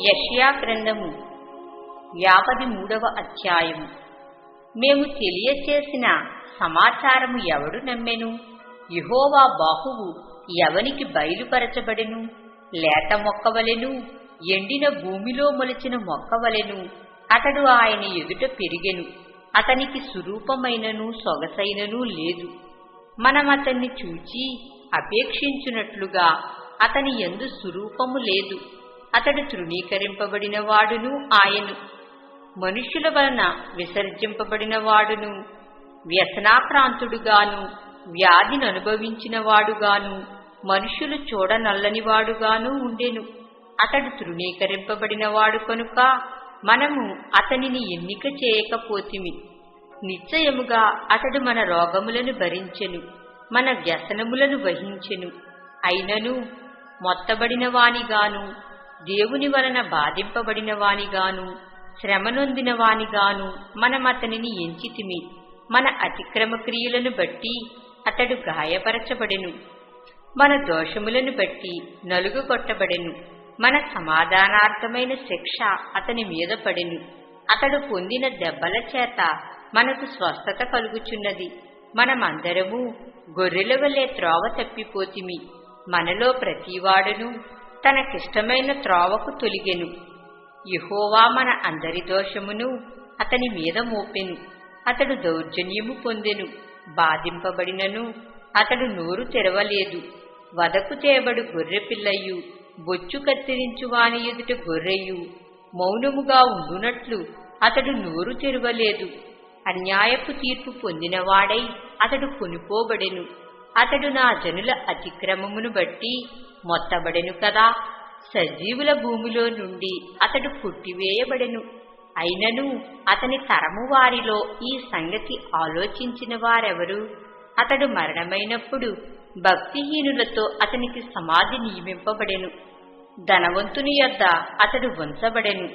యష్యా గ్రంథము యాభై మూడవ అధ్యాయము. మేము తెలియచేసిన సమాచారము ఎవడు నమ్మెను? యెహోవా బాహువు ఎవనికి బయలుపరచబడెను? లేత మొక్కవలెను ఎండిన భూమిలో మొలిచిన మొక్కవలెను అతడు ఆయన ఎదుట పెరిగెను. అతనికి సురూపమైనను సొగసైనను లేదు. మనం అతన్ని చూచి అపేక్షించున్నట్లుగా అతని ఎందు సురూపము లేదు. అతడు తృణీకరింపబడిన వాడును ఆయను. మనుష్యుల వలన విసర్జింపబడిన వాడును వ్యసనాక్రాంతుడుగాను వ్యాధిని అనుభవించిన వాడుగాను మనుష్యులు చూడనల్లని వాడుగాను ఉండెను. అతడు తృణీకరింపబడిన వాడు కనుక మనము అతనిని ఎన్నిక చేయకపోతిమి. నిశ్చయముగా అతడు మన రోగములను భరించెను మన వ్యసనములను వహించెను. అయినను మొత్తబడిన వానిగాను దేవుని వలన బాధింపబడిన వానిగాను శ్రమనొందిన వానిగాను మనమతనిని ఎంచితిమి. మన అతిక్రమ క్రియలను బట్టి అతడు గాయపరచబడెను. మన దోషములను బట్టి నలుగుగొట్టబడెను. మన సమాధానార్థమైన శిక్ష అతని మీద పడెను. అతడు పొందిన దెబ్బల చేత మనకు స్వస్థత కలుగుచున్నది. మనమందరము గొర్రెల వలె త్రోవ తప్పిపోతిమి. మనలో ప్రతివాడును తనకిష్టమైన త్రోవకు తొలిగెను. యెహోవా మన అందరి దోషమును అతని మీద మోపెను. అతడు దౌర్జన్యము పొందెను. బాధింపబడినను అతడు నోరు తెరవలేదు. వదకు తేబడు గొర్రెపిల్లయు బొచ్చు కత్తిరించు వాని ఎదుట గొర్రెయు మౌనముగా ఉండునట్లు అతడు నోరు తెరవలేదు. అన్యాయపు తీర్పు పొందినవాడై అతడు కొనిపోబడెను అతడు నా జనుల అతిక్రమమును బట్టి మొత్తబడెను కదా. సజీవుల భూమిలో నుండి అతడు పుట్టివేయబడెను అయినను అతని తరము వారిలో ఈ సంగతి ఆలోచించిన వారెవరు? అతడు మరణమైనప్పుడు భక్తిహీనులతో అతనికి సమాధి నియమింపబడెను. ధనవంతుని యొద్ద అతడు వంచబడెను.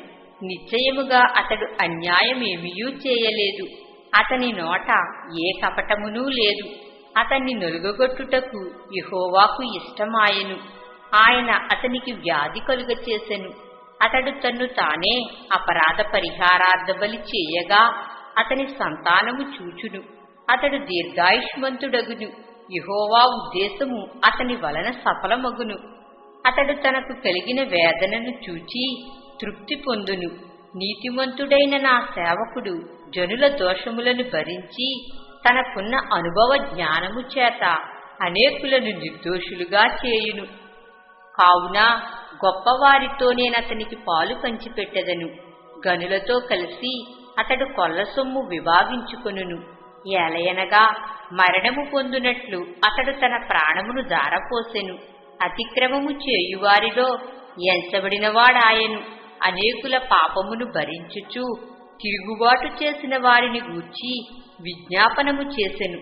నిశ్చయముగా అతడు అన్యాయమేమీయూ చేయలేదు. అతని నోట ఏ కపటమునూ లేదు. అతన్ని నొలుగగొట్టుటకు యహోవాకు ఇష్టమాయెను. ఆయన అతనికి వ్యాధి కలుగచేసెను. అతడు తన్ను తానే అపరాధ పరిహారార్థ బలి చేయగా అతని సంతానము చూచును. అతడు దీర్ఘాయుష్మంతుడగును. యహోవా ఉద్దేశము అతని వలన సఫలమగును. అతడు తనకు కలిగిన వేదనను చూచి తృప్తి పొందును. నీతిమంతుడైన నా సేవకుడు జనుల దోషములను భరించి తనకున్న అనుభవ జ్ఞానము చేత అనేకులను నిర్దోషులుగా చేయును. కావున గొప్పవారితో నేనతనికి పాలు పంచిపెట్టెదను. గనులతో కలిసి అతడు కొల్ల సొమ్ము విభాగించుకొనును. ఏలయనగా మరణము పొందునట్లు అతడు తన ప్రాణమును దారపోసెను అతిక్రమము చేయువారిలో ఎంచబడినవాడాయను. అనేకుల పాపమును భరించుచు తిరుగుబాటు చేసిన వారిని గూర్చి విజ్ఞాపనము చేసెను.